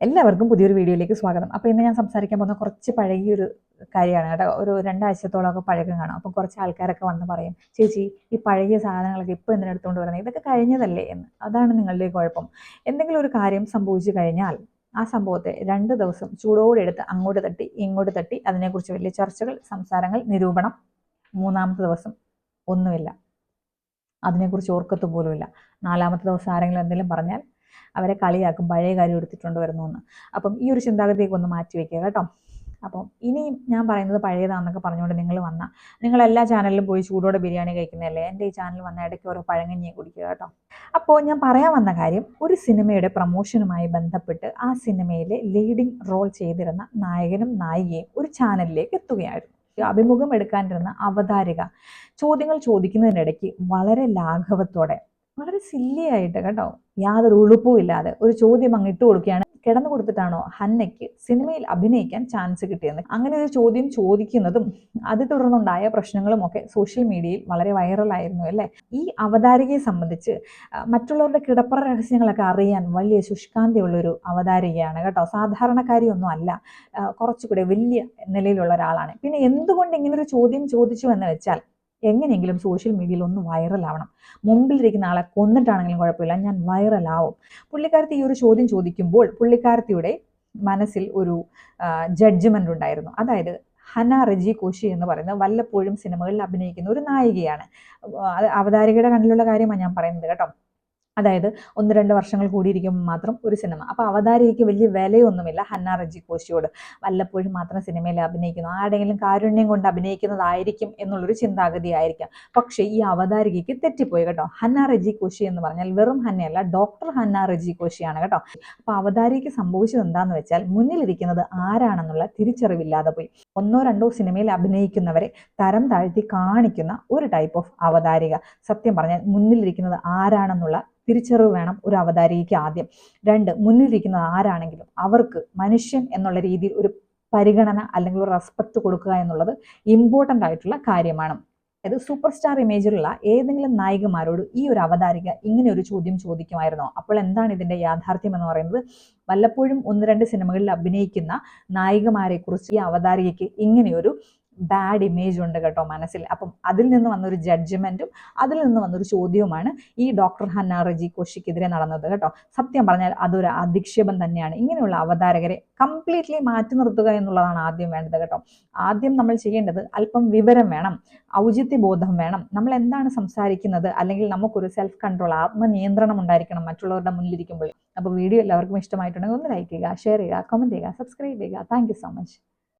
എല്ലാവർക്കും പുതിയൊരു വീഡിയോയിലേക്ക് സ്വാഗതം. അപ്പോൾ ഇന്ന് ഞാൻ സംസാരിക്കാൻ പോകുന്ന കുറച്ച് പഴകിയൊരു കാര്യമാണ് കേട്ടോ. ഒരു രണ്ടാഴ്ചത്തോളമൊക്കെ പഴകം കാണും. അപ്പോൾ കുറച്ച് ആൾക്കാരൊക്കെ വന്ന് പറയും ചേച്ചി ഈ പഴകിയ സാധനങ്ങളൊക്കെ ഇപ്പോൾ എന്തിനാ എടുത്തുകൊണ്ട് വരുന്നത് ഇതൊക്കെ കഴിഞ്ഞതല്ലേ? എന്ന്. അതാണ് നിങ്ങളുടെ കുഴപ്പം. എന്തെങ്കിലും ഒരു കാര്യം സംഭവിച്ചു കഴിഞ്ഞാൽ ആ സംഭവത്തെ രണ്ട് ദിവസം ചൂടോടെ എടുത്ത് അങ്ങോട്ട് തട്ടി ഇങ്ങോട്ട് തട്ടി അതിനെക്കുറിച്ച് വലിയ ചർച്ചകൾ സംസാരങ്ങൾ നിരൂപണം മൂന്നാമത്തെ ദിവസം ഒന്നുമില്ല. അതിനെക്കുറിച്ച് ഓർക്കത്ത് പോലുമില്ല. നാലാമത്തെ ദിവസം ആരെങ്കിലും എന്തെങ്കിലും പറഞ്ഞാൽ അവരെ കളിയാക്കും പഴയ കാര്യം എടുത്തിട്ടുണ്ട് വരുന്നു എന്ന് അപ്പം ഈ ഒരു ചിന്താഗതിയൊക്കെ ഒന്ന് മാറ്റി വയ്ക്കുക കേട്ടോ. അപ്പം ഇനിയും ഞാൻ പറയുന്നത് പഴയതാണെന്നൊക്കെ പറഞ്ഞുകൊണ്ട് നിങ്ങൾ വന്ന നിങ്ങൾ എല്ലാ ചാനലിലും പോയി ചൂടോടെ ബിരിയാണി കഴിക്കുന്നതല്ലേ? എന്റെ ഈ ചാനൽ വന്ന ഇടയ്ക്ക് ഓരോ പഴങ്ങഞ്ഞിയെ കുടിക്കുക കേട്ടോ. അപ്പോൾ ഞാൻ പറയാൻ വന്ന കാര്യം ഒരു സിനിമയുടെ പ്രൊമോഷനുമായി ബന്ധപ്പെട്ട് ആ സിനിമയിലെ ലീഡിംഗ് റോൾ ചെയ്തിരുന്ന നായകനും നായികയും ഒരു ചാനലിലേക്ക് എത്തുകയായിരുന്നു. അഭിമുഖം എടുക്കാനിരുന്ന അവതാരിക ചോദ്യങ്ങൾ ചോദിക്കുന്നതിനിടയ്ക്ക് വളരെ ലാഘവത്തോടെ വളരെ സില്ലിയായിട്ട് കേട്ടോ. യാതൊരു ഉളുപ്പും ഇല്ലാതെ ഒരു ചോദ്യം അങ്ങ് ഇട്ട് കൊടുക്കുകയാണ്. കിടന്നു കൊടുത്തിട്ടാണോ ഹന്നയ്ക്ക് സിനിമയിൽ അഭിനയിക്കാൻ ചാൻസ് കിട്ടിയത്? അങ്ങനെ ഒരു ചോദ്യം ചോദിക്കുന്നതും അത് തുടർന്നുണ്ടായ പ്രശ്നങ്ങളും ഒക്കെ സോഷ്യൽ മീഡിയയിൽ വളരെ വൈറലായിരുന്നു അല്ലേ? ഈ അവതാരികയെ സംബന്ധിച്ച് മറ്റുള്ളവരുടെ കിടപ്പറ രഹസ്യങ്ങളൊക്കെ അറിയാൻ വലിയ ശുഷ്കാന്തിയുള്ളൊരു അവതാരികയാണ് കേട്ടോ. സാധാരണക്കാരിയൊന്നും അല്ല. കുറച്ചുകൂടെ വലിയ നിലയിലുള്ള ഒരാളാണ്. പിന്നെ എന്തുകൊണ്ട് ഇങ്ങനെ ഒരു ചോദ്യം ചോദിച്ചു എന്ന് വെച്ചാൽ എങ്ങനെയെങ്കിലും സോഷ്യൽ മീഡിയയിൽ ഒന്ന് വൈറലാവണം മുമ്പിലിരിക്കുന്ന ആളെ കൊന്നിട്ടാണെങ്കിലും കുഴപ്പമില്ല ഞാൻ വൈറലാവും പുള്ളിക്കാരത്തി ഈ ഒരു ചോദ്യം ചോദിക്കുമ്പോൾ പുള്ളിക്കാരത്തിയുടെ മനസ്സിൽ ഒരു ജഡ്ജ്മെന്റ് ഉണ്ടായിരുന്നു. അതായത് ഹന റജി കോശി എന്ന് പറയുന്നത് വല്ലപ്പോഴും സിനിമകളിൽ അഭിനയിക്കുന്ന ഒരു നായികയാണ്. അത് അവതാരികയുടെ കണ്ണിലുള്ള കാര്യമാണ് ഞാൻ പറയുന്നത് കേട്ടോ. അതായത് ഒന്ന് രണ്ട് വർഷങ്ങൾ കൂടിയിരിക്കുമ്പോൾ മാത്രം ഒരു സിനിമ. അപ്പോൾ അവതാരികയ്ക്ക് വലിയ വിലയൊന്നുമില്ല ഹന്ന റജി കോശിയോട്. വല്ലപ്പോഴും മാത്രം സിനിമയിൽ അഭിനയിക്കുന്നു. ആരുടെങ്കിലും കാരുണ്യം കൊണ്ട് അഭിനയിക്കുന്നതായിരിക്കും എന്നുള്ളൊരു ചിന്താഗതി ആയിരിക്കാം പക്ഷേ ഈ അവതാരികയ്ക്ക് തെറ്റിപ്പോയി കേട്ടോ. ഹന്ന റജി കോശി എന്ന് പറഞ്ഞാൽ വെറും ഹന്നയല്ല ഡോക്ടർ ഹന്ന റജി കോശിയാണ് കേട്ടോ. അപ്പോൾ അവതാരികയ്ക്ക് സംഭവിച്ചത് എന്താണെന്ന് വെച്ചാൽ മുന്നിലിരിക്കുന്നത് ആരാണെന്നുള്ള തിരിച്ചറിവില്ലാതെ പോയി. ഒന്നോ രണ്ടോ സിനിമയിൽ അഭിനയിക്കുന്നവരെ തരം താഴ്ത്തി കാണിക്കുന്ന ഒരു ടൈപ്പ് ഓഫ് അവതാരിക. സത്യം പറഞ്ഞാൽ മുന്നിലിരിക്കുന്നത് ആരാണെന്നുള്ള തിരിച്ചറിവ് വേണം ഒരു അവതാരികയ്ക്ക് ആദ്യം. രണ്ട് മുന്നിലിരിക്കുന്നത് ആരാണെങ്കിലും അവർക്ക് മനുഷ്യൻ എന്നുള്ള രീതിയിൽ ഒരു പരിഗണന അല്ലെങ്കിൽ ഒരു റെസ്പെക്ട് കൊടുക്കുക എന്നുള്ളത് ഇമ്പോർട്ടന്റ് ആയിട്ടുള്ള കാര്യമാണ്. അതായത് സൂപ്പർ സ്റ്റാർ ഇമേജിലുള്ള ഏതെങ്കിലും നായികമാരോട് ഈ ഒരു അവതാരിക ഇങ്ങനെ ഒരു ചോദ്യം ചോദിക്കുമായിരുന്നോ? അപ്പോൾ എന്താണ് ഇതിന്റെ യാഥാർത്ഥ്യം എന്ന് പറയുന്നത്? വല്ലപ്പോഴും ഒന്ന് രണ്ട് സിനിമകളിൽ അഭിനയിക്കുന്ന നായികമാരെ കുറിച്ച് ഈ അവതാരികയ്ക്ക് ഇങ്ങനെയൊരു ബാഡ് ഇമേജ് ഉണ്ട് കേട്ടോ മനസ്സിൽ. അപ്പം അതിൽ നിന്ന് വന്നൊരു ജഡ്ജ്മെന്റും അതിൽ നിന്ന് വന്നൊരു ചോദ്യവുമാണ് ഈ ഡോക്ടർ ഹന്ന കോശിക്കെതിരെ നടന്നത് കേട്ടോ. സത്യം പറഞ്ഞാൽ അതൊരു അധിക്ഷേപം തന്നെയാണ്. ഇങ്ങനെയുള്ള അവതാരകരെ കംപ്ലീറ്റ്ലി മാറ്റി നിർത്തുക എന്നുള്ളതാണ് ആദ്യം വേണ്ടത് കേട്ടോ. ആദ്യം നമ്മൾ ചെയ്യേണ്ടത് അല്പം വിവരം വേണം ഔചിത്യ ബോധം വേണം. നമ്മൾ എന്താണ് സംസാരിക്കുന്നത്? അല്ലെങ്കിൽ നമുക്കൊരു സെൽഫ് കൺട്രോൾ ആത്മനിയന്ത്രണം ഉണ്ടായിരിക്കണം മറ്റുള്ളവരുടെ മുന്നിലിരിക്കുമ്പോൾ. അപ്പോൾ വീഡിയോ എല്ലാവർക്കും ഇഷ്ടമായിട്ടുണ്ടെങ്കിൽ ഒന്ന് ലൈക്ക് ചെയ്യുക ഷെയർ ചെയ്യുക കമന്റ് ചെയ്യുക സബ്സ്ക്രൈബ് ചെയ്യുക. Thank so much